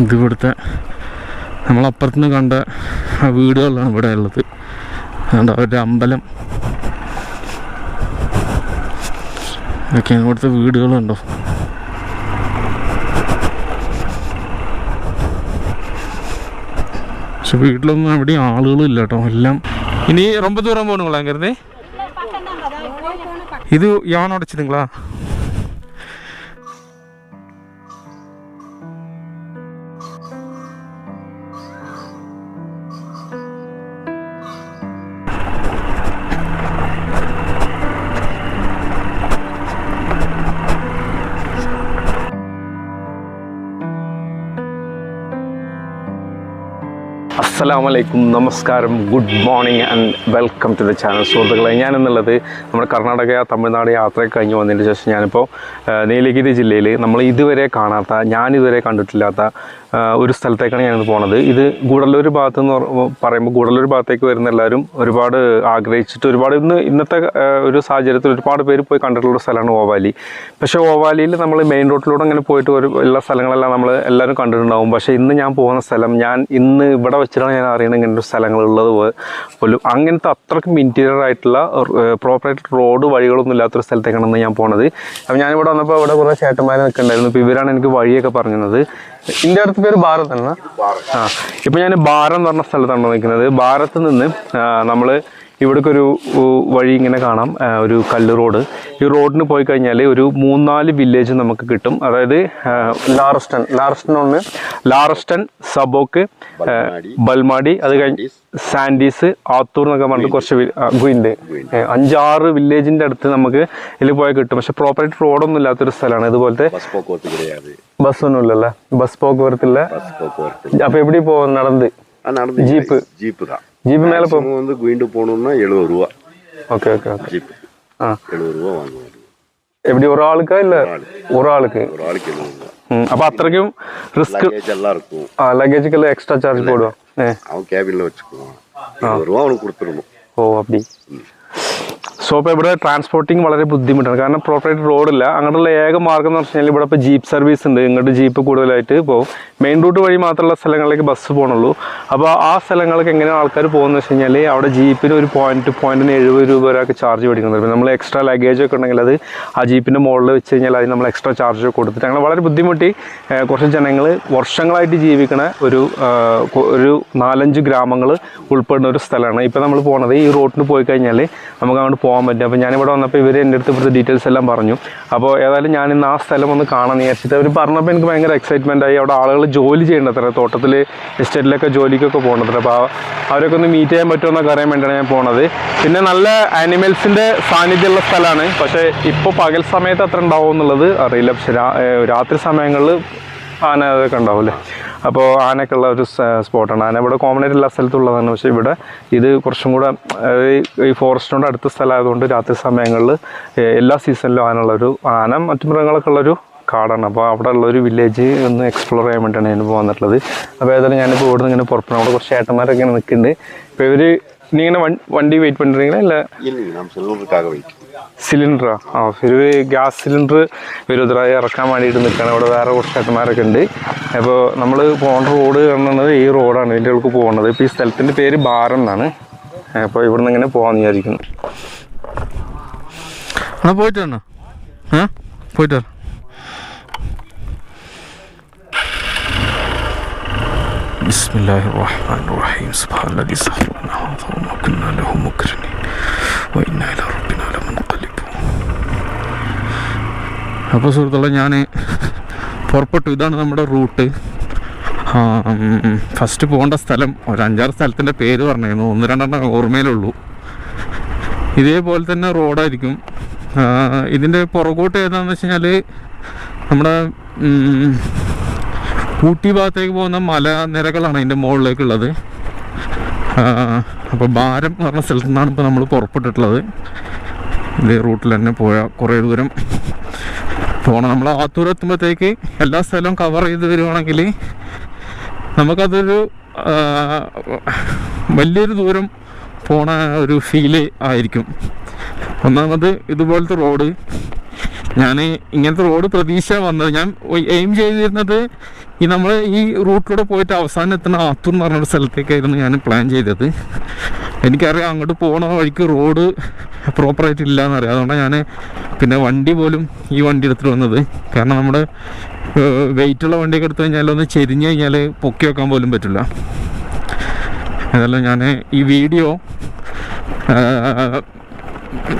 ഇതിവിടുത്തെ നമ്മളപ്പുറത്തു നിന്ന് കണ്ട വീടുകളിലാണ് ഇവിടെ ഉള്ളത്. അതുകൊണ്ട് അവരുടെ അമ്പലം. ഇതൊക്കെയാണ് ഇവിടുത്തെ വീടുകളുണ്ടോ പക്ഷെ വീട്ടിലൊന്നും അവിടെ ആളുകളും ഇല്ല കേട്ടോ. എല്ലാം ഇനി ரொம்ப தூரம் പോകണോളാം കരുതേ ഇത് யானை അസ്സലാമു അലൈക്കും. നമസ്കാരം. Good morning and welcome to the channel സുഹൃത്തുക്കളെ ഞാനെന്നുള്ളത് നമ്മുടെ കർണാടക തമിഴ്നാട് യാത്ര കഴിഞ്ഞ് വന്നതിന് ശേഷം ഞാനിപ്പോൾ നീലഗിരി ജില്ലയിൽ നമ്മൾ ഇതുവരെ കാണാത്ത ഞാനിതുവരെ കണ്ടിട്ടില്ലാത്ത ഒരു സ്ഥലത്തേക്കാണ് ഞാനിത് പോണത്. ഇത് ഗൂഡല്ലൂർ ഭാഗത്ത് എന്ന് പറ- പറയുമ്പോൾ ഗൂഡല്ലൂർ ഭാഗത്തേക്ക് വരുന്ന എല്ലാവരും ഒരുപാട് ആഗ്രഹിച്ചിട്ട് ഒരുപാട് ഇന്ന് ഇന്നത്തെ ഒരു സാഹചര്യത്തിൽ ഒരുപാട് പേര് പോയി കണ്ടിട്ടുള്ള ഒരു സ്ഥലമാണ് ഓവാലി. പക്ഷേ ഓവാലിയിൽ നമ്മൾ മെയിൻ റോഡിലൂടെ അങ്ങനെ പോയിട്ട് ഒരു എല്ലാ സ്ഥലങ്ങളെല്ലാം നമ്മൾ എല്ലാവരും കണ്ടിട്ടുണ്ടാവും. പക്ഷേ ഇന്ന് ഞാൻ പോകുന്ന സ്ഥലം ഞാൻ ഇന്ന് ഇവിടെ വെച്ചിട്ടാണ് ഒരു സ്ഥലങ്ങളുള്ളത് പോലും അങ്ങനത്തെ അത്രക്കും ഇന്റീരിയർ ആയിട്ടുള്ള പ്രോപ്പറായിട്ട് റോഡ് വഴികളൊന്നും ഇല്ലാത്തൊരു സ്ഥലത്തേക്കാണെന്ന് ഞാൻ പോണത്. അപ്പം ഞാനിവിടെ വന്നപ്പോൾ ഇവിടെ കുറേ ചേട്ടന്മാർ നിൽക്കുന്നുണ്ടായിരുന്നു ഇപ്പോൾ ഇവരാണ് എനിക്ക് വഴിയൊക്കെ പറഞ്ഞത് ഇതിന്റെ അടുത്ത് പേര് ഭാരത് തന്നെ ആ ഇപ്പം ഞാൻ ഭാരം എന്ന് പറഞ്ഞ സ്ഥലത്താണ് നിൽക്കുന്നത്. ഭാരത്ത് നിന്ന് നമ്മൾ ഇവിടേക്കൊരു വഴി ഇങ്ങനെ കാണാം. ഒരു കല്ല് റോഡ്. ഈ റോഡിന് പോയി കഴിഞ്ഞാൽ ഒരു മൂന്നാൽ വില്ലേജ് നമുക്ക് കിട്ടും. അതായത് ലാറസ്റ്റൺ ലാറസ്റ്റൺ ഒന്ന് ലാറസ്റ്റൺ സബോക്ക് ബൽമാടി. അത് കഴിഞ്ഞ് സാൻഡീസ്. ആത്തൂർ എന്നൊക്കെ പറഞ്ഞിട്ട് കുറച്ച് ഗുയിൻഡ് അഞ്ചാറ് വില്ലേജിന്റെ അടുത്ത് നമുക്ക് ഇതിൽ പോയാൽ കിട്ടും. പക്ഷെ പ്രോപ്പറായിട്ട് റോഡൊന്നും ഇല്ലാത്തൊരു സ്ഥലമാണ്. ഇതുപോലത്തെ ബസ് ഒന്നും ഇല്ലല്ലേ ബസ് പോക്കുവരത്തില്ല. അപ്പൊ എവിടെ പോകും നടന്ന്. ജീപ്പ്. ജീപ്പ് ஜிபி மேல இப்போ வந்து குயிண்டு போகணும்னா எழுபது ரூபா. ஓகே ஓகே ஓகே ஆ. எழுபது ரூபா வாங்குவோம். எப்படி ஒரு ஆளுக்கா இல்ல? ஒரு ஆளுக்கு? ஒரு ஆளுக்கு எழுபது அப்ப அப்போ அத்தனைக்கும் ரிஸ்க் எல்லாம் இருக்கும். ஆ லக்கேஜுக்கு எல்லாம் எக்ஸ்ட்ரா சார்ஜ் போடுவான். அவன் கேபினில் வச்சுக்குவான். எழுபது ரூபா அவனுக்கு கொடுத்துருணும் ஓ அப்படி. സോ ഇപ്പോൾ ഇവിടെ ട്രാൻസ്പോർട്ടിങ് വളരെ ബുദ്ധിമുട്ടാണ്. കാരണം പ്രോപ്പറായിട്ട് റോഡില്ല അങ്ങനെയുള്ള ഏക മാർഗം എന്ന് പറഞ്ഞു കഴിഞ്ഞാൽ ഇവിടെ ഇപ്പോൾ ജീപ്പ് സർവീസ് ഉണ്ട്. ഇങ്ങോട്ട് ജീപ്പ് കൂടുതലായിട്ട് പോകും. മെയിൻ റൂട്ട് വഴി മാത്രമുള്ള സ്ഥലങ്ങളിലേക്ക് ബസ് പോകണുള്ളൂ അപ്പോൾ ആ സ്ഥലങ്ങൾക്ക് എങ്ങനെയാണ് ആൾക്കാർ പോകുന്നത് വെച്ച് കഴിഞ്ഞാൽ അവിടെ ജീപ്പിന് ഒരു പോയിന്റ് പോയിന്റിന് എഴുപത് രൂപ വരെയൊക്കെ ചാർജ് മേടിക്കുന്നുണ്ട് നമ്മൾ എക്സ്ട്രാ ലഗേജ് ഒക്കെ ഉണ്ടെങ്കിൽ അത് ആ ജീപ്പിന്റെ മുകളിൽ വെച്ച് കഴിഞ്ഞാൽ അതിന് നമ്മൾ എക്സ്ട്രാ ചാർജ് കൊടുത്തിട്ട് അങ്ങനെ വളരെ ബുദ്ധിമുട്ടി. കുറച്ച് ജനങ്ങൾ വർഷങ്ങളായിട്ട് ജീവിക്കണ ഒരു ഒരു നാലഞ്ച് ഗ്രാമങ്ങൾ ഉൾപ്പെടുന്ന ഒരു സ്ഥലമാണ്. ഇപ്പോൾ നമ്മൾ പോണത് ഈ റോഡിന് പോയി കഴിഞ്ഞാൽ നമുക്ക് അങ്ങോട്ട് പോകാൻ പറ്റും. അപ്പോൾ ഞാനിവിടെ വന്നപ്പോൾ ഇവർ എന്റെ അടുത്ത് ഇവിടുത്തെ ഡീറ്റെയിൽസ് എല്ലാം പറഞ്ഞു. അപ്പോൾ ഏതായാലും ഞാൻ ഇന്ന് ആ സ്ഥലം ഒന്ന് കാണാൻ വിചാരിച്ചിട്ട് അവർ പറഞ്ഞപ്പോൾ എനിക്ക് ഭയങ്കര എക്സൈറ്റ്മെന്റ് ആയി. അവിടെ ആളുകൾ ജോലി ചെയ്യേണ്ടത്ര തോട്ടത്തിൽ എസ്റ്റേറ്റിലൊക്കെ ജോലിക്കൊക്കെ പോകേണ്ടത്ര. അപ്പോൾ അവരൊക്കെ ഒന്ന് മീറ്റ് ചെയ്യാൻ പറ്റുമോ എന്നൊക്കെ അറിയാൻ വേണ്ടിയാണ് ഞാൻ പോണത്. പിന്നെ നല്ല ആനിമൽസിന്റെ സാന്നിധ്യമുള്ള സ്ഥലമാണ് പക്ഷേ ഇപ്പോൾ പകൽ സമയത്ത് അത്ര ഉണ്ടാവും എന്നുള്ളത് അറിയില്ല. പക്ഷേ രാത്രി സമയങ്ങളിൽ ആന അതൊക്കെ ഉണ്ടാവില്ലേ അപ്പോൾ ആനക്കുള്ള ഒരു സ്പോട്ടാണ്. ആന ഇവിടെ കോമൺ ആയിട്ട് എല്ലാ സ്ഥലത്തുള്ളതാണ്. പക്ഷേ ഇവിടെ ഇത് കുറച്ചും കൂടെ ഈ ഫോറസ്റ്റിനോട് അടുത്ത സ്ഥലമായതുകൊണ്ട് രാത്രി സമയങ്ങളിൽ എല്ലാ സീസണിലും ആനുള്ളൊരു ആന മറ്റു മൃഗങ്ങളൊക്കെ ഉള്ളൊരു കാടാണ്. അപ്പോൾ അവിടെ ഉള്ളൊരു വില്ലേജ് ഒന്ന് എക്സ്പ്ലോർ ചെയ്യാൻ വേണ്ടിയിട്ടാണ് ഞാൻ വന്നിട്ടുള്ളത്. അപ്പോൾ ഏതായാലും ഞാനിപ്പോൾ ഇവിടെ നിന്ന് ഇങ്ങനെ പുറപ്പെടും. അവിടെ കുറച്ച് ഏട്ടന്മാരൊക്കെ ഇങ്ങനെ നിൽക്കുന്നുണ്ട്. ഇപ്പോൾ ഇവർ ഇനി ഇങ്ങനെ വണ്ടി വെയിറ്റ് പണ്ടിരുന്നെങ്കിൽ അല്ല? സിലിണ്ടറാ ആ ഒരു ഗ്യാസ് സിലിണ്ടർ വിരോധരായി ഇറക്കാൻ വേണ്ടിയിട്ട് നിൽക്കുകയാണ് ഇവിടെ വേറെ കുറച്ച് ചേട്ടന്മാരൊക്കെ ഉണ്ട് അപ്പോൾ നമ്മൾ പോകേണ്ട റോഡ് കാണുന്നത് ഈ റോഡാണ് ഇതിന്റെ ഉൾക്ക് പോകുന്നത് ഇപ്പോൾ ഈ സ്ഥലത്തിന്റെ പേര് ബാരം എന്നാണ് അപ്പോൾ നിന്ന് ഇങ്ങനെ പോകാമെന്ന് വിചാരിക്കുന്നു എന്നാൽ പോയിട്ടാണ് ഏ പോയിട്ട് بسم الله الرحمن الرحيم سبحان الذي سخر لنا هذا وما كنا له مكرمين وإنا إلى ربنا അപ്പോൾ സുഹൃത്തുക്കളെ ഞാൻ പുറപ്പെട്ടു. ഇതാണ് നമ്മുടെ റൂട്ട്. ഫസ്റ്റ് പോകേണ്ട സ്ഥലം ഒരു അഞ്ചാറ് സ്ഥലത്തിന്റെ പേര് പറഞ്ഞിരുന്നു. ഒന്ന് രണ്ടെണ്ണം ഓർമ്മയിലുള്ളൂ. ഇതേപോലെ തന്നെ റോഡായിരിക്കും. ഇതിന്റെ പുറകോട്ട് ഏതാണെന്ന് വെച്ച് കഴിഞ്ഞാൽ നമ്മുടെ ഊട്ടി ഭാഗത്തേക്ക് പോകുന്ന മലനിരകളാണ് അതിന്റെ മുകളിലേക്കുള്ളത്. അപ്പോൾ ഭാരം എന്ന് പറഞ്ഞ സ്ഥലത്തു നിന്നാണ് ഇപ്പോൾ നമ്മൾ പുറപ്പെട്ടിട്ടുള്ളത്. ഇതേ റൂട്ടിൽ തന്നെ പോയാൽ കുറേ ദൂരം പോകണം നമ്മൾ ആത്തൂർ എത്തുമ്പോഴത്തേക്ക് എല്ലാ സ്ഥലവും കവർ ചെയ്ത് വരുവാണെങ്കിൽ നമുക്കതൊരു വലിയൊരു ദൂരം പോണ ഒരു ഫീൽ ആയിരിക്കും. ഒന്നാമത് ഇതുപോലത്തെ റോഡ് ഞാൻ ഇങ്ങനത്തെ റോഡ് പ്രതീക്ഷ വന്നത്. ഞാൻ എയിം ചെയ്തിരുന്നത് ഈ നമ്മൾ ഈ റൂട്ടിലൂടെ പോയിട്ട് അവസാനം എത്തുന്ന ആത്തൂർ എന്ന് പറഞ്ഞൊരു സ്ഥലത്തേക്കായിരുന്നു ഞാൻ പ്ലാൻ ചെയ്തത്. എനിക്കറിയാം അങ്ങോട്ട് പോകണ വഴിക്ക് റോഡ് പ്രോപ്പറായിട്ട് ഇല്ല എന്നറിയാം അതുകൊണ്ടാണ് ഞാൻ പിന്നെ വണ്ടി പോലും ഈ വണ്ടി എടുത്തിട്ട് വന്നത്. കാരണം നമ്മുടെ വെയിറ്റുള്ള വണ്ടിയൊക്കെ എടുത്തു കഴിഞ്ഞാൽ ഒന്ന് ചെരിഞ്ഞ് കഴിഞ്ഞാൽ പൊക്കി വെക്കാൻ പോലും പറ്റില്ല. അതല്ല ഞാൻ ഈ വീഡിയോ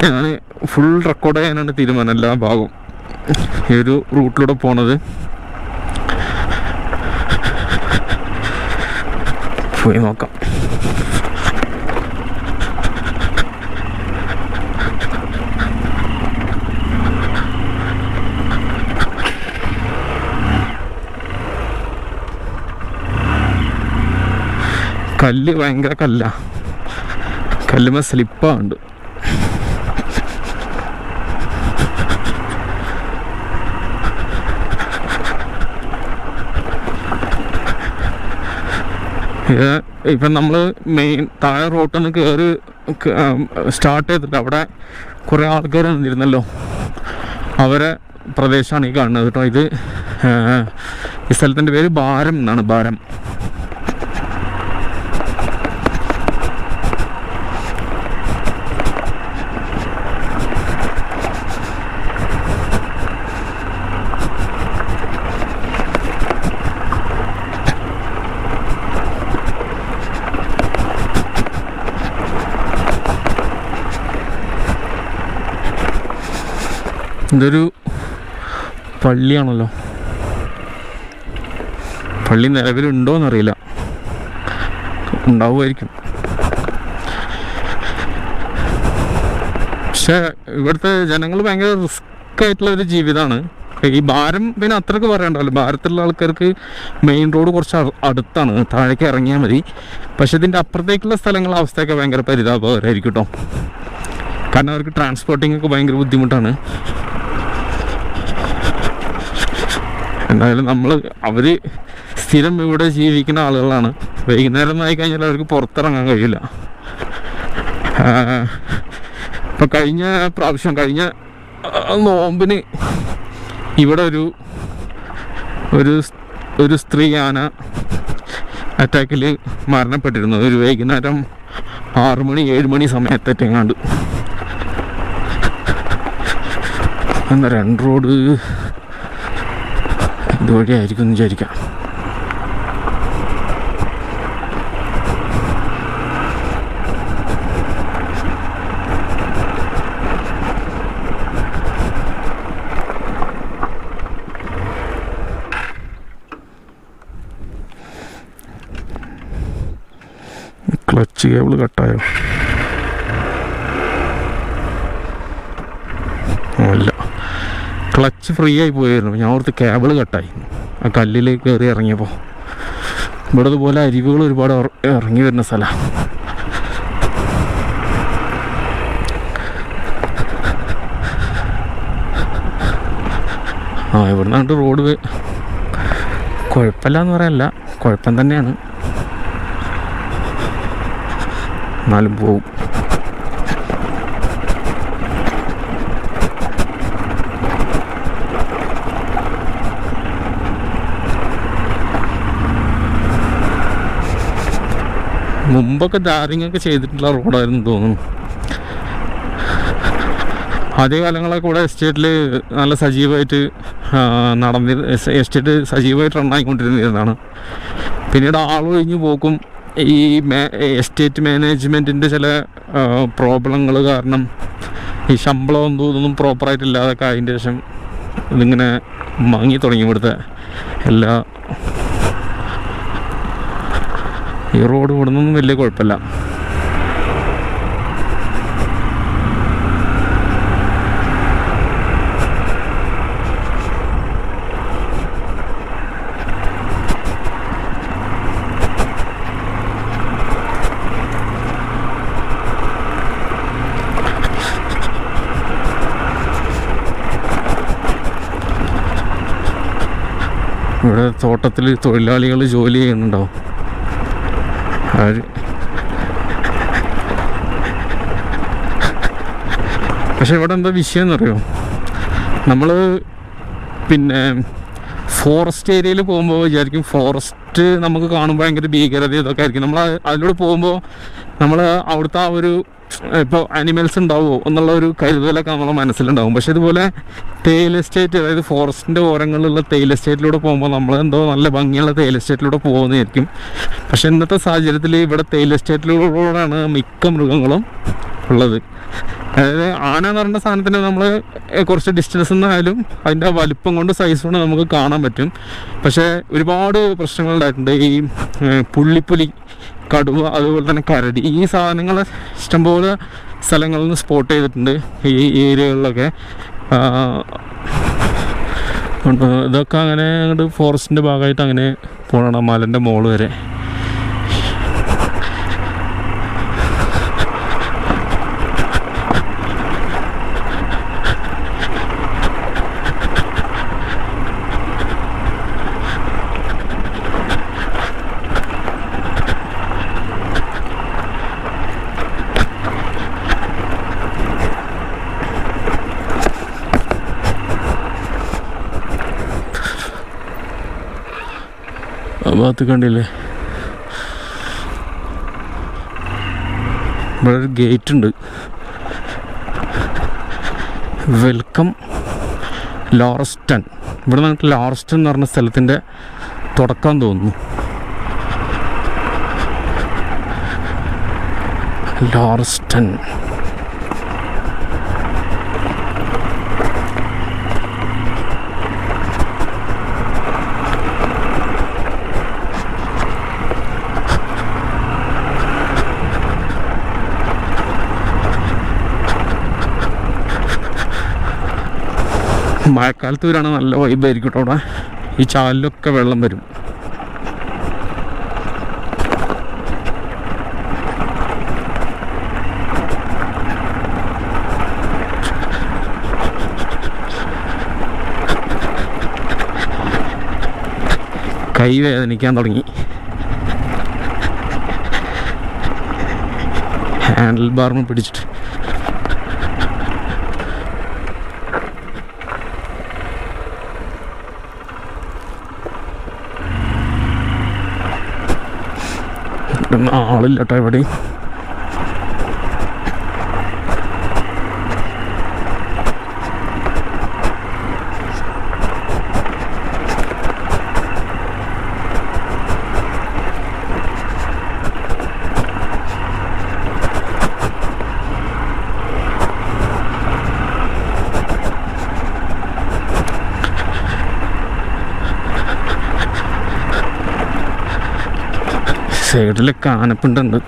ഞാൻ ഫുൾ റെക്കോർഡ് ചെയ്യാനാണ് തീരുമാനം എല്ലാ ഭാഗവും. ഈ ഒരു റൂട്ടിലൂടെ പോണത്. പോയി നോക്കാം കല്ല് ഭയങ്കര കല്ല. കല്ലുമ സ്ലിപ്പാണ്ട് ഇപ്പം നമ്മൾ മെയിൻ താഴെ റോട്ടിൽ നിന്ന് കയറി സ്റ്റാർട്ട് ചെയ്തിട്ട് അവിടെ കുറേ ആൾക്കാർ നിന്നിരുന്നല്ലോ. അവരെ പ്രദേശമാണ് ഈ കാണുന്നത് കേട്ടോ. ഇത് ഈ സ്ഥലത്തിന്റെ പേര് ഭാരം എന്നാണ് ബാരം. ഇതൊരു പള്ളിയാണല്ലോ. പള്ളി നിലവിലുണ്ടോ എന്നറിയില്ല ഉണ്ടാവുമായിരിക്കും. പക്ഷെ ഇവിടുത്തെ ജനങ്ങൾ ഭയങ്കര റിസ്ക് ആയിട്ടുള്ള ഒരു ജീവിതമാണ് ഈ ഭാരം പിന്നെ അത്രയ്ക്ക് പറയണ്ടല്ലോ ഭാരത്തിലുള്ള ആൾക്കാർക്ക് മെയിൻ റോഡ് കുറച്ച് അടുത്താണ്. താഴേക്ക് ഇറങ്ങിയാൽ മതി. പക്ഷെ ഇതിന്റെ അപ്പുറത്തേക്കുള്ള സ്ഥലങ്ങളുടെ അവസ്ഥയൊക്കെ ഭയങ്കര പരിതാപകരമായിരിക്കും കേട്ടോ. കാരണം അവർക്ക് ട്രാൻസ്പോർട്ടിംഗ് ഒക്കെ ഭയങ്കര ബുദ്ധിമുട്ടാണ്. എന്തായാലും നമ്മൾ അവർ സ്ഥിരം ഇവിടെ ജീവിക്കുന്ന ആളുകളാണ്. വൈകുന്നേരം ആയി കഴിഞ്ഞാൽ അവർക്ക് പുറത്തിറങ്ങാൻ കഴിയില്ല. ഇപ്പം കഴിഞ്ഞ പ്രാവശ്യം കഴിഞ്ഞ നോമ്പിന് ഇവിടെ ഒരു ഒരു ഒരു സ്ത്രീ അറ്റാക്കിൽ മരണപ്പെട്ടിരുന്നു. ഒരു വൈകുന്നേരം ആറുമണി ഏഴ് മണി സമയത്തെങ്ങാണ്ട് എന്താ രണ്ട് റോഡ് ഇതുവഴിയായിരിക്കും എന്ന് വിചാരിക്കാം. ക്ലച്ച് കേബിൾ കട്ടായോ അല്ല ക്ലച്ച് ഫ്രീ ആയി പോയിരുന്നു ഞാൻ ഓർത്ത് കേബിൾ കട്ടായി ആ കല്ലിൽ കയറി ഇറങ്ങിയപ്പോൾ ഇവിടെ ഇതുപോലെ അരിവുകൾ ഒരുപാട് ഇറങ്ങി വരുന്ന സ്ഥലമാണ് ആ ഇവിടുന്നാണ്ട് റോഡ് കുഴപ്പമില്ല എന്ന് പറയാനല്ല. കുഴപ്പം തന്നെയാണ്. എന്നാലും പോവും. മുമ്പൊക്കെ ടാറിങ് ഒക്കെ ചെയ്തിട്ടുള്ള റോഡായിരുന്നു തോന്നുന്നു. ആദ്യ കാലങ്ങളൊക്കെ ഇവിടെ എസ്റ്റേറ്റിൽ നല്ല സജീവമായിട്ട് നടന്നി എസ്റ്റേറ്റ് സജീവമായിട്ട് റണ്ണായിക്കൊണ്ടിരുന്നതാണ് പിന്നീട് ആളൊഴിഞ്ഞു പോക്കും. ഈ എസ്റ്റേറ്റ് മാനേജ്മെന്റിന്റെ ചില പ്രോബ്ലങ്ങൾ കാരണം ഈ ശമ്പളം എന്തോ ഇതൊന്നും പ്രോപ്പറായിട്ടില്ലാതൊക്കെ അതിന്റെ ശേഷം ഇതിങ്ങനെ മങ്ങി തുടങ്ങി ഇവിടുത്തെ എല്ലാ ഈ റോഡ് ഇവിടെ നിന്നും വലിയ കുഴപ്പമില്ല. ഇവിടെ തോട്ടത്തിൽ തൊഴിലാളികൾ ജോലി ചെയ്യുന്നുണ്ടാവും. അവർ പക്ഷെ ഇവിടെ എന്താ വിഷയം എന്നറിയോ നമ്മൾ പിന്നെ ഫോറസ്റ്റ് ഏരിയയിൽ പോകുമ്പോൾ വിചാരിക്കും ഫോറസ്റ്റ് നമുക്ക് കാണുമ്പോൾ ഭയങ്കര ഭീകരത ഇതൊക്കെ ആയിരിക്കും. നമ്മൾ അതിലൂടെ പോകുമ്പോൾ നമ്മൾ അവിടുത്തെ ആ ഒരു ഇപ്പോൾ അനിമൽസ് ഉണ്ടാവുമോ എന്നുള്ള ഒരു കരുതലൊക്കെ നമ്മളെ മനസ്സിലുണ്ടാവും. പക്ഷെ ഇതുപോലെ തേയില എസ്റ്റേറ്റ് അതായത് ഫോറസ്റ്റിന്റെ ഓരങ്ങളിലുള്ള തേയില എസ്റ്റേറ്റിലൂടെ പോകുമ്പോൾ നമ്മൾ എന്തോ നല്ല ഭംഗിയുള്ള തേയില എസ്റ്റേറ്റിലൂടെ പോകുന്നതായിരിക്കും. പക്ഷെ ഇന്നത്തെ സാഹചര്യത്തിൽ ഇവിടെ തേയില എസ്റ്റേറ്റിലൂടെയാണ് മിക്ക മൃഗങ്ങളും ഉള്ളത്. അതായത് ആന എന്ന് പറയുന്ന സാധനത്തിന് നമ്മൾ കുറച്ച് ഡിസ്റ്റൻസ് എന്നായാലും അതിന്റെ വലിപ്പം കൊണ്ട് സൈസ് കൊണ്ട് നമുക്ക് കാണാൻ പറ്റും. പക്ഷേ ഒരുപാട് പ്രശ്നങ്ങളുണ്ടായിട്ടുണ്ട് ഈ പുള്ളിപ്പുലി കടുവ അതുപോലെ തന്നെ കരടി ഈ സാധനങ്ങൾ ഇഷ്ടംപോലെ സ്ഥലങ്ങളിൽ നിന്ന് സ്പോട്ട് ചെയ്തിട്ടുണ്ട് ഈ ഏരിയകളിലൊക്കെ. ഇതൊക്കെ അങ്ങനെ അങ്ങോട്ട് ഫോറസ്റ്റിന്റെ ഭാഗമായിട്ട് അങ്ങനെ പോകണം മലന്റെ മോൾ വരെ ഭാഗത്ത് കണ്ടില്ലേ? ഇവിടെ ഒരു ഗേറ്റ് ഉണ്ട് വെൽക്കം ലോറസ്റ്റൺ. ഇവിടെ നമുക്ക് ലോറസ്റ്റൺ എന്ന് പറഞ്ഞ സ്ഥലത്തിന്റെ തുടക്കം തോന്നുന്നു. ലോറസ്റ്റൺ. മഴക്കാലത്ത് വരാണ് നല്ല വൈബായിരിക്കും കേട്ടോ അവിടെ. ഈ ചാലിലൊക്കെ വെള്ളം വരും. കൈ വേദനിക്കാൻ തുടങ്ങി. ഹാൻഡിൽ ബാർമ പിടിച്ചിട്ട്. ഇവിടെ ആളില്ല കേട്ടോ എവിടെയും സൈഡിലൊക്കെ കാനപ്പിണ്ടുണ്ട്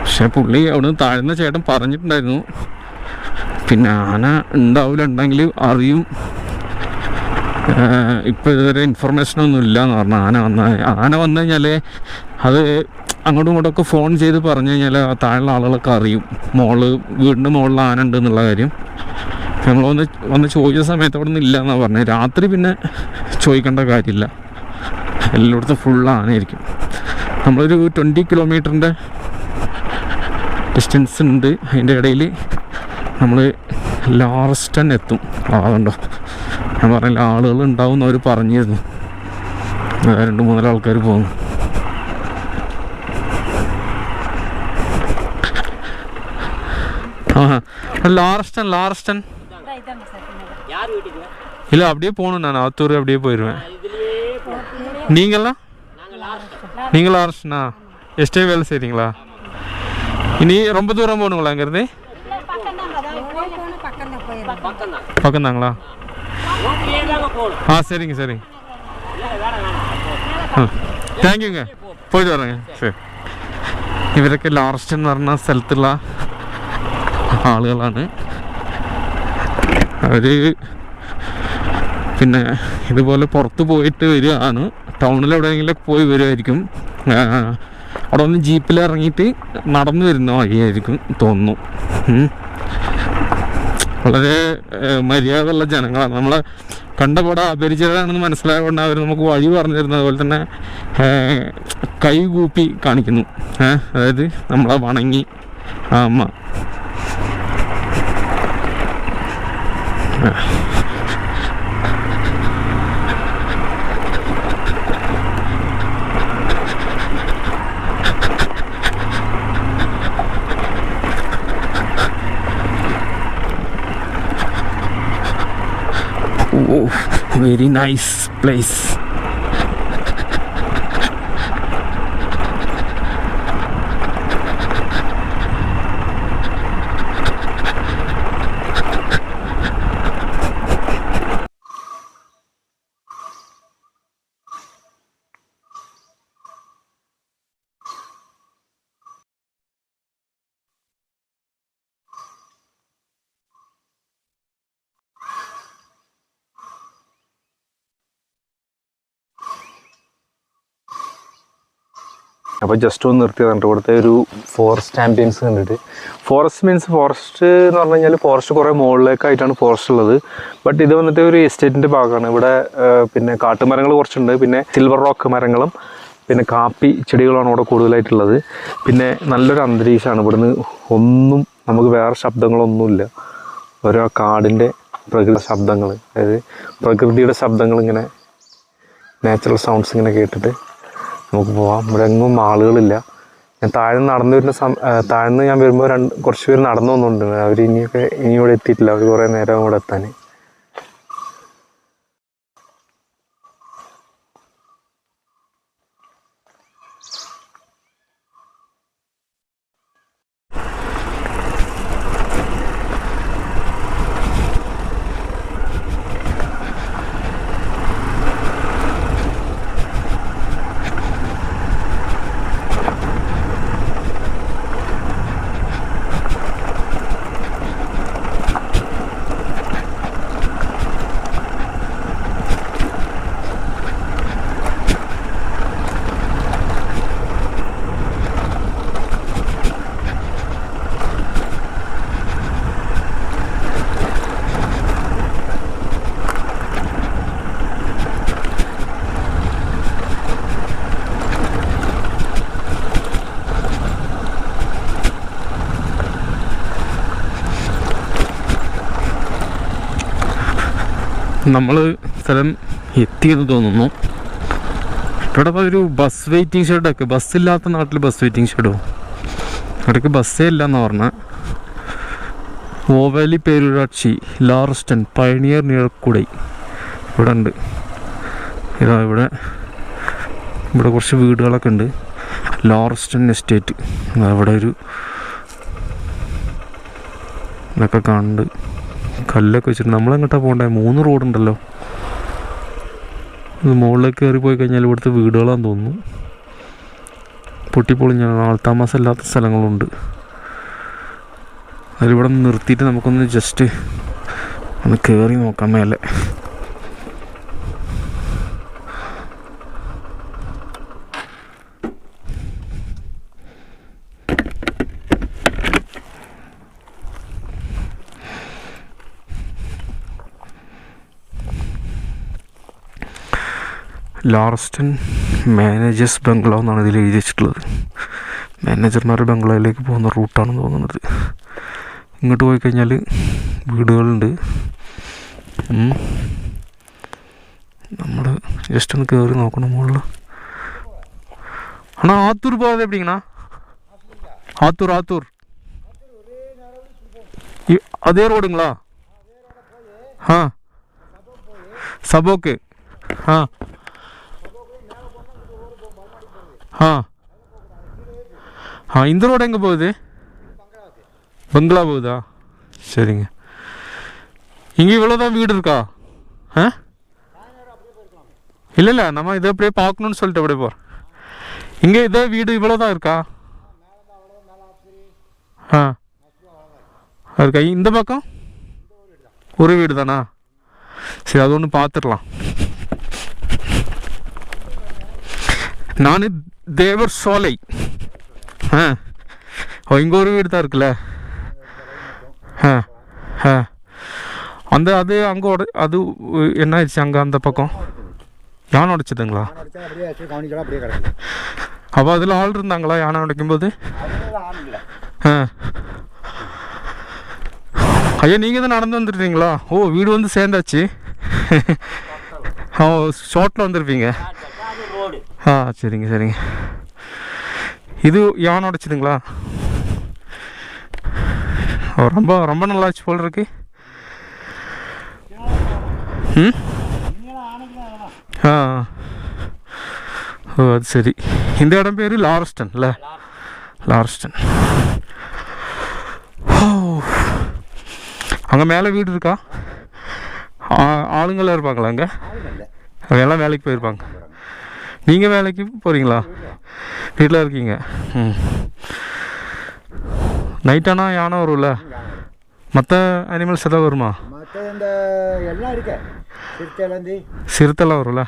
പക്ഷെ പുള്ളി അവിടെ നിന്ന് താഴ്ന്ന ചേട്ടൻ പറഞ്ഞിട്ടുണ്ടായിരുന്നു. പിന്നെ ആന ഉണ്ടാവില്ല ഉണ്ടെങ്കിൽ അറിയും ഇപ്പോൾ ഇതുവരെ ഇൻഫർമേഷൻ ഒന്നും ഇല്ല എന്ന് പറഞ്ഞു. ആന വന്ന ആന വന്നു കഴിഞ്ഞാൽ അത് അങ്ങോട്ടും ഇങ്ങോട്ടൊക്കെ ഫോൺ ചെയ്ത് പറഞ്ഞു കഴിഞ്ഞാൽ താഴെയുള്ള ആളുകളൊക്കെ അറിയും. മോൾ വീടിന്റെ മുകളിൽ ആന ഉണ്ട് എന്നുള്ള കാര്യം. നമ്മൾ വന്ന് വന്ന് ചോദിച്ച സമയത്ത് അവിടെ നിന്ന് ഇല്ല എന്നാണ് പറഞ്ഞത് രാത്രി പിന്നെ ചോദിക്കേണ്ട കാര്യമില്ല. എല്ലായിടത്തും ഫുൾ ആനയായിരിക്കും നമ്മളൊരു ട്വൻറ്റി കിലോമീറ്ററിൻ്റെ ഡിസ്റ്റൻസ് ഉണ്ട് അതിൻ്റെ ഇടയിൽ നമ്മൾ ലാറസ്റ്റൻ എത്തും ആ കണ്ടോ ഞാൻ പറഞ്ഞില്ല ആളുകൾ ഉണ്ടാവും എന്ന് അവർ പറഞ്ഞിരുന്നു ആ, രണ്ട് മൂന്നര ആൾക്കാർ പോകുന്നു ആ லாரஸ்டன் லாரஸ்டன் இல்லை அப்படியே போகணும் நான் ஆத்தூர் அப்படியே போயிடுவேன் நீங்களாம் நீங்களும் ஆர்ஷனா எஸ்டே வேலை செய்கிறீங்களா இனி ரொம்ப தூரம் போகணுங்களா இங்கேருந்து? பக்கம் ஆ சரிங்க சரிங்க. താങ്ക്യൂങ്ക പോയിട്ട് പറഞ്ഞ ശരി ഇവരൊക്കെ ലാർസ്റ്റ് എന്ന് പറഞ്ഞ സ്ഥലത്തുള്ള ആളുകളാണ്. അവർ പിന്നെ ഇതുപോലെ പുറത്ത് പോയിട്ട് വരികയാണ്. ടൗണിൽ എവിടെയെങ്കിലും പോയി വരുമായിരിക്കും അവിടെ ഒന്ന് ജീപ്പിൽ ഇറങ്ങിയിട്ട് നടന്നു വരുന്ന വഴിയായിരിക്കും തോന്നുന്നു. വളരെ മര്യാദയുള്ള ജനങ്ങളാണ്. നമ്മളെ കണ്ടപാടെ അപരിചിതരാണെന്ന് മനസ്സിലായതുകൊണ്ട് അവർ നമുക്ക് വഴി പറഞ്ഞു തരുന്നത് അതുപോലെ തന്നെ കൈകൂപ്പി കാണിക്കുന്നു. അതായത് നമ്മളെ വണങ്ങി. ആ. Oh, very nice place. അപ്പോൾ ജസ്റ്റ് ഒന്ന് നിർത്തി തന്നിട്ട് ഇവിടുത്തെ ഒരു ഫോറസ്റ്റ് ആംബിയൻസ് കണ്ടിട്ട്. ഫോറസ്റ്റ് മീൻസ് ഫോറസ്റ്റ് എന്ന് പറഞ്ഞു കഴിഞ്ഞാൽ ഫോറസ്റ്റ് കുറേ മുകളിലേക്കായിട്ടാണ് ഫോറസ്റ്റ് ഉള്ളത്. ബട്ട് ഇത് വന്നിട്ട് ഒരു എസ്റ്റേറ്റിന്റെ ഭാഗമാണ്. ഇവിടെ പിന്നെ കാട്ടുമരങ്ങൾ കുറച്ചുണ്ട്. പിന്നെ സിൽവർ റോക്ക് മരങ്ങളും പിന്നെ കാപ്പി ചെടികളാണ് ഇവിടെ കൂടുതലായിട്ടുള്ളത്. പിന്നെ നല്ലൊരു അന്തരീക്ഷമാണ്. ഇവിടുന്ന് ഒന്നും നമുക്ക് വേറെ ശബ്ദങ്ങളൊന്നുമില്ല. ഓരോ കാടിന്റെ പ്രകൃതി ശബ്ദങ്ങൾ അതായത് പ്രകൃതിയുടെ ശബ്ദങ്ങൾ ഇങ്ങനെ നാച്ചുറൽ സൗണ്ട്സ് ഇങ്ങനെ കേട്ടിട്ട് നമുക്ക് പോവാം. ഇവിടെ എങ്ങും ആളുകളില്ല. ഞാൻ താഴ്ന്ന് നടന്നു വരുന്ന സം താഴ്ന്ന് ഞാൻ വരുമ്പോൾ രണ്ട് കുറച്ച് പേര് നടന്നു വന്നുണ്ട്. അവർ ഇനിയൊക്കെ ഇനി ഇവിടെ എത്തിയിട്ടില്ല. അവർ കുറേ നേരം ഇവിടെ എത്താൻ നമ്മൾ സ്ഥലം എത്തിയെന്ന് തോന്നുന്നു. ഇവിടെ ഒരു ബസ് വെയിറ്റിംഗ് ഷെഡൊക്കെ ബസ്സില്ലാത്ത നാട്ടിൽ ബസ് വെയിറ്റിംഗ് ഷെഡോ ഇവിടേക്ക് ബസ്സേ ഇല്ല എന്ന് പറഞ്ഞ. ഓവാലി പേരൂരാക്ഷി ലാർസ്റ്റൻ പയണിയർ നിഴൽക്കുടൈ. ഇവിടെ ഉണ്ട്. ഇതാ ഇവിടെ ഇവിടെ കുറച്ച് വീടുകളൊക്കെ ഉണ്ട്. Lauriston estate. അവിടെ ഒരു ഇതൊക്കെ കാണുന്നുണ്ട്. കല്ലൊക്കെ വെച്ചിട്ട് നമ്മളെങ്ങോട്ടാ പോകണ്ടേ മൂന്ന് റോഡുണ്ടല്ലോ. മുകളിലേക്ക് കയറി പോയി കഴിഞ്ഞാൽ ഇവിടുത്തെ വീടുകളാന്ന് തോന്നുന്നു. പൊട്ടിപ്പൊളിഞ്ഞ ആൾത്താമസം ഇല്ലാത്ത സ്ഥലങ്ങളുണ്ട്. അതിലിവിടെ നിർത്തിയിട്ട് നമുക്കൊന്ന് ജസ്റ്റ് ഒന്ന് കയറി നോക്കാം മേലെ. ലാർസ്റ്റൺ മാനേജേഴ്സ് ബംഗ്ലാവ് എന്നാണ് ഇതിൽ എഴുതി വെച്ചിട്ടുള്ളത് മാനേജർമാരുടെ ബംഗ്ലാവിലേക്ക് പോകുന്ന റൂട്ടാണെന്ന് തോന്നുന്നത് ഇങ്ങോട്ട് പോയി കഴിഞ്ഞാൽ വീടുകളുണ്ട് നമ്മൾ ജസ്റ്റ് ഒന്ന് കയറി നോക്കണം മുകളിൽ அண்ணா ஆத்தூர் போகிறது எப்படிங்கண்ணா ஆத்தூர் ஆத்தூர் இ- அதே ரோடுங்களா ஆ சபோக்கு ஆ ஆ ஆ இந்த ரோடு எங்கே போகுது பங்களா போகுதா சரிங்க இங்கே இவ்வளோதான் வீடு இருக்கா ஆ இல்லை இல்லை நம்ம இதை அப்படியே பார்க்கணுன்னு சொல்லிட்டு அப்படியே போகிறோம் இங்கே இதே வீடு இவ்வளோதான் இருக்கா ஆ இருக்கா இந்த பக்கம் ஒரு வீடு தானா சரி அது ஒன்று பார்த்துடலாம் நான் தேவர் சோலை. ஆ. ஓ இங்கே ஒரு வீடு தான் இருக்குல்ல? ஆ ஆ. அந்த அது அங்கே உட அது என்ன ஆயிடுச்சு அங்கே அந்த பக்கம்? யானை உடைச்சதுங்களா? அப்போ அதில் ஆள் இருந்தாங்களா யானை உடைக்கும்போது? ஆ. ஐயா நீங்கள் தான் நடந்து வந்துருக்கீங்களா? ஓ வீடு வந்து சேர்ந்தாச்சு. ஓ ஷார்ட்டில் வந்திருப்பீங்க. ஆ சரிங்க சரிங்க. இது யானை உடைச்சதுங்களா ரொம்ப ரொம்ப நல்லாச்சு போல் இருக்கு. ம்? ആ ஓ அது சரி. இந்த இடம் பேர் லாரஸ்டன் இல்லை லாரஸ்டன். ஓ. அங்கே மேலே வீடு இருக்கா? ஆ- ஆளுங்கெல்லாம் இருப்பாங்களா அங்கே? ஆளுங்க எல்லாம் வேலைக்கு போயிருப்பாங்க. நீங்கள் வேலைக்கு போகிறீங்களா வீட்டில் இருக்கீங்க. ம். நைட்டானா யானை வரும்ல? மற்ற அனிமல்ஸ் எதாவது வருமா? மற்ற இந்த எல்லாம் இருக்கு. சிறுத்தையிலேருந்து சிறுத்தைலாம் வரும்ல?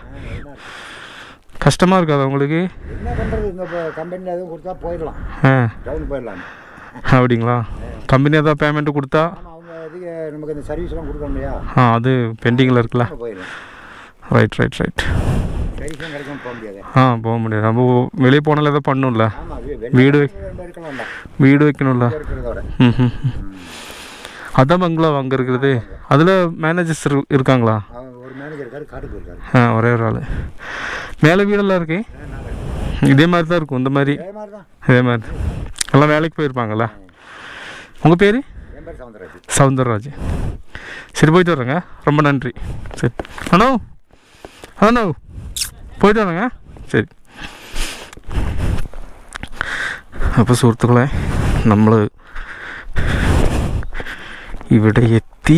கஷ்டமாக இருக்காது உங்களுக்கு? என்ன பண்ணுறது இந்த கம்பெனியில் எதுவும் கொடுத்தா போயிடலாம். ஆ. டவுன் போயிடலாம். அப்படிங்களா? கம்பெனி ஏதாவது பேமெண்ட் கொடுத்தா? அவங்க நமக்கு இந்த சர்வீஸ்லாம் கொடுக்கணும் இல்லையா? ஆ அது பெண்டிங்கில் இருக்குல்ல. ரைட் ரைட் ரைட் சர்வீஸ்லாம் கிடைக்கும் போக முடியாது. ஆ போக முடியாது. நம்ம வெளியே போனாலும் எதாவது பண்ணணும்ல வீடு வீடு வைக்கணும்ல? ம். அதான் பங்களா அங்கே இருக்கிறது. அதில் மேனேஜர்ஸ் இருக்காங்களா? ஆ ஒரே ஒரு ஆள். மேலே வீடெல்லாம் இருக்கு? இதே மாதிரி தான் இருக்கும் இந்த மாதிரி. இதே மாதிரி. எல்லாம் வேலைக்கு போயிருப்பாங்கல்ல? உங்கள் பேர்? சவுந்தரராஜ். சரி போயிட்டு வரேங்க ரொம்ப நன்றி. சரி. அண்ணோ அண்ணோ போயிட்டு வரேங்க சரி. அப்போ സുഹൃത്തുക്കളെ நம்ம ഇവിടെ எத்தி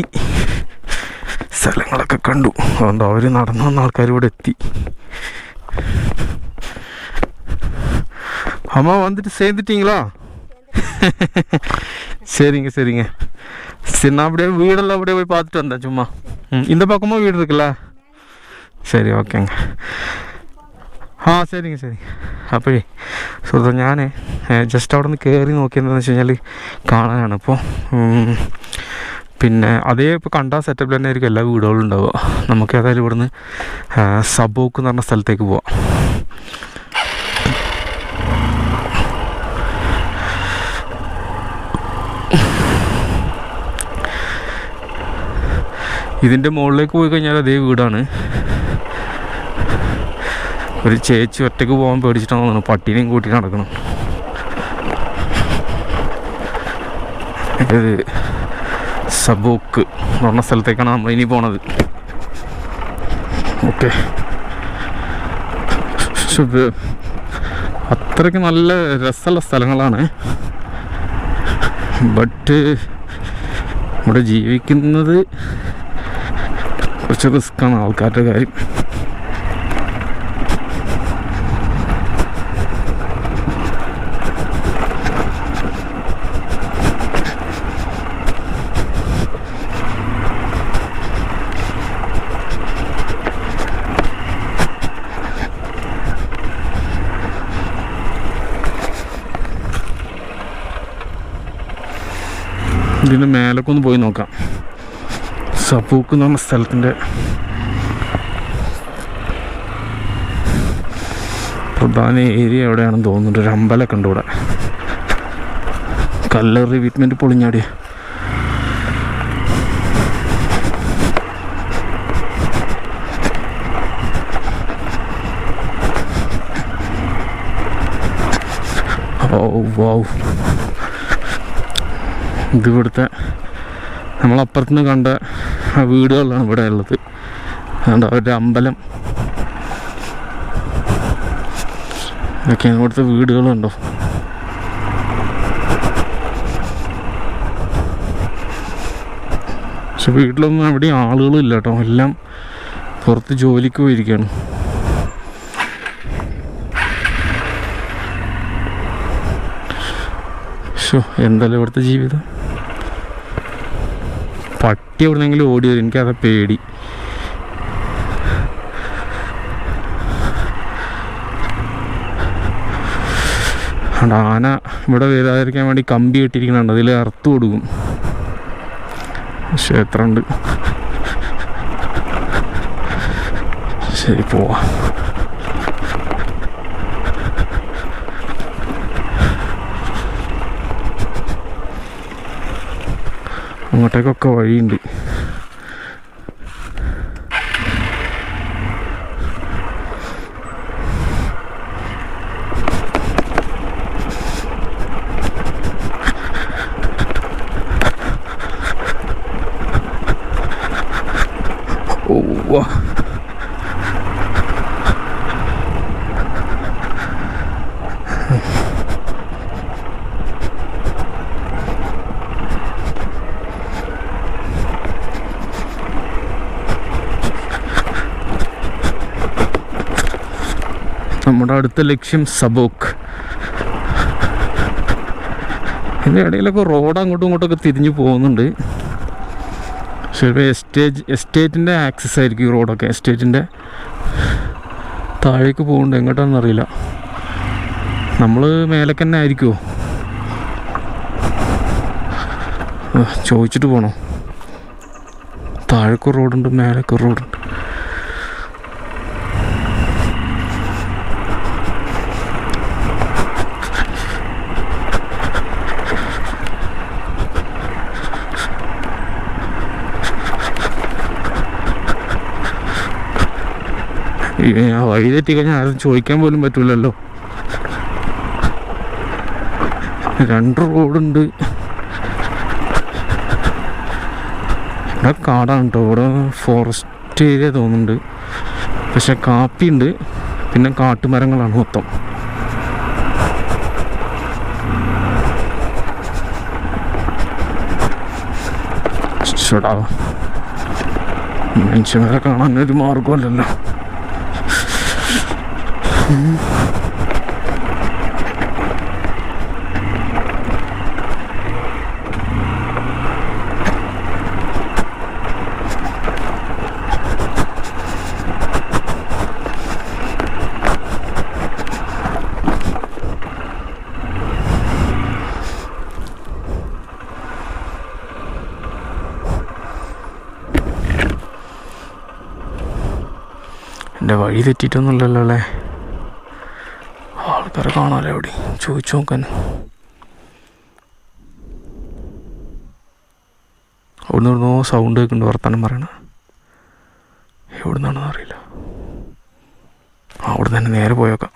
സ്ഥലങ്ങളൊക്കെ കണ്ടു. അതുകൊണ്ട് അവർ നടന്നു വന്ന ആൾക്കാർ ഇവിടെ എത്തി. அம்மா வந்துட்டு சேர்ந்துட்டிங்களா சரிங்க சரிங்க சரி நான் அப்படியே வீடெல்லாம் அப்படியே போய் பார்த்துட்டு வந்தேன் சும்மா இந்த பக்கமும் வீடு இருக்குல்ல சரி ஓகேங்க ആ ശരി ശരി. അപ്പോഴേ സുഹൃത്തു ഞാൻ ജസ്റ്റ് അവിടെ നിന്ന് കയറി നോക്കിയെന്ന് വെച്ച് കഴിഞ്ഞാൽ കാണാനാണ്. അപ്പോൾ പിന്നെ അതേ ഇപ്പോൾ കണ്ട സെറ്റപ്പിൽ തന്നെ ആയിരിക്കും എല്ലാ വീടുകളും ഉണ്ടാവുക. നമുക്ക് ഏതായാലും ഇവിടുന്ന് സബോക്ക് എന്ന് പറഞ്ഞ സ്ഥലത്തേക്ക് പോവാം. ഇതിന്റെ മുകളിലേക്ക് പോയി കഴിഞ്ഞാൽ അതേ വീടാണ്. ഒരു ചേച്ചി ഒറ്റയ്ക്ക് പോകാൻ പേടിച്ചിട്ടാണ് പട്ടീനെയും കൂട്ടി നടക്കണം ഇത് സബോക്ക് എന്ന് പറഞ്ഞ സ്ഥലത്തേക്കാണ് നമ്മൾ ഇനി പോണത്. ഓക്കെ. അത്രയ്ക്ക് നല്ല രസമുള്ള സ്ഥലങ്ങളാണ്. ബട്ട് ഇവിടെ ജീവിക്കുന്നത് കുറച്ച് റിസ്ക്കാണ് ആൾക്കാരുടെ കാര്യം. ഇതിന് മേലൊക്കെ ഒന്ന് പോയി നോക്കാം. സപ്പൂക്ക് എന്ന് പറഞ്ഞ സ്ഥലത്തിന്റെ പ്രധാന ഏരിയ എവിടെയാണെന്ന് തോന്നുന്നുണ്ട്. ഒരു അമ്പലമൊക്കെ ഉണ്ട് ഇവിടെ. കല്ലർ റിവീറ്റ്മെന്റ് പൊളിഞ്ഞാടി. Oh wow. ഇത് ഇവിടുത്തെ നമ്മളപ്പുറത്തുനിന്ന് കണ്ട വീടുകളാണ് ഇവിടെ ഉള്ളത്. അതുകൊണ്ട് അവരുടെ അമ്പലം. ഇതൊക്കെയാണ് ഇവിടുത്തെ വീടുകളുണ്ടോ? പക്ഷെ വീട്ടിലൊന്നും എവിടെയും ആളുകളില്ല കേട്ടോ എല്ലാം പുറത്ത് ജോലിക്ക് പോയിരിക്കുകയാണ് എന്തായാലും ഇവിടുത്തെ ജീവിതം? പട്ടി എവിടുന്നെങ്കിലും ഓടി വരും എനിക്കത് പേടി. ആന ഇവിടെ വരാതിരിക്കാൻ വേണ്ടി കമ്പി കെട്ടിയിരിക്കുന്നുണ്ട്. അതിൽ അറുത്ത് കൊടുക്കും. ക്ഷേത്രമുണ്ട് ശരി പോവാം. അങ്ങോട്ടേക്കൊക്കെ വഴിയുണ്ട് ഓ നമ്മുടെ അടുത്ത ലക്ഷ്യം സബോക്ക്. ഇതിന്റെ ഇടയിലൊക്കെ റോഡ് അങ്ങോട്ടും ഇങ്ങോട്ടൊക്കെ തിരിഞ്ഞു പോകുന്നുണ്ട്. ചിലപ്പോൾ എസ്റ്റേറ്റ് എസ്റ്റേറ്റിന്റെ ആക്സസ് ആയിരിക്കും ഈ റോഡൊക്കെ എസ്റ്റേറ്റിന്റെ താഴേക്ക് പോകുന്നുണ്ട്. എങ്ങോട്ടാണെന്നറിയില്ല നമ്മൾ മേലേക്ക് തന്നെ ആയിരിക്കുമോ ചോദിച്ചിട്ട് പോകണോ താഴേക്കൊരു റോഡുണ്ട് മേലേക്ക് റോഡുണ്ട് വഴി തെറ്റിക്കഴിഞ്ഞാൽ ആരും ചോദിക്കാൻ പോലും പറ്റൂലല്ലോ. രണ്ട് റോഡുണ്ട്. ഇവിടെ കാടാണ് കേട്ടോ ഇവിടെ ഫോറസ്റ്റ് ഏരിയ തോന്നുന്നുണ്ട്. പക്ഷെ കാപ്പിയുണ്ട്. പിന്നെ കാട്ടുമരങ്ങളാണ് മൊത്തം. മനുഷ്യന്മാരെ കാണാൻ ഒരു മാർഗമല്ലല്ലോ എന്റെ വഴി തെറ്റിയിട്ടൊന്നുമില്ലല്ലോ അല്ലേ? ആൾക്കാരെ കാണാമല്ലോ എവിടെ? ചോദിച്ചു നോക്കാൻ അവിടുന്ന് ഇവിടുന്നോ സൗണ്ട് കേൾക്കുന്നുണ്ട് വർത്താനം പറയണ. എവിടെ നിന്നാണെന്ന് അറിയില്ല അവിടെ തന്നെ നേരെ പോയേക്കാം.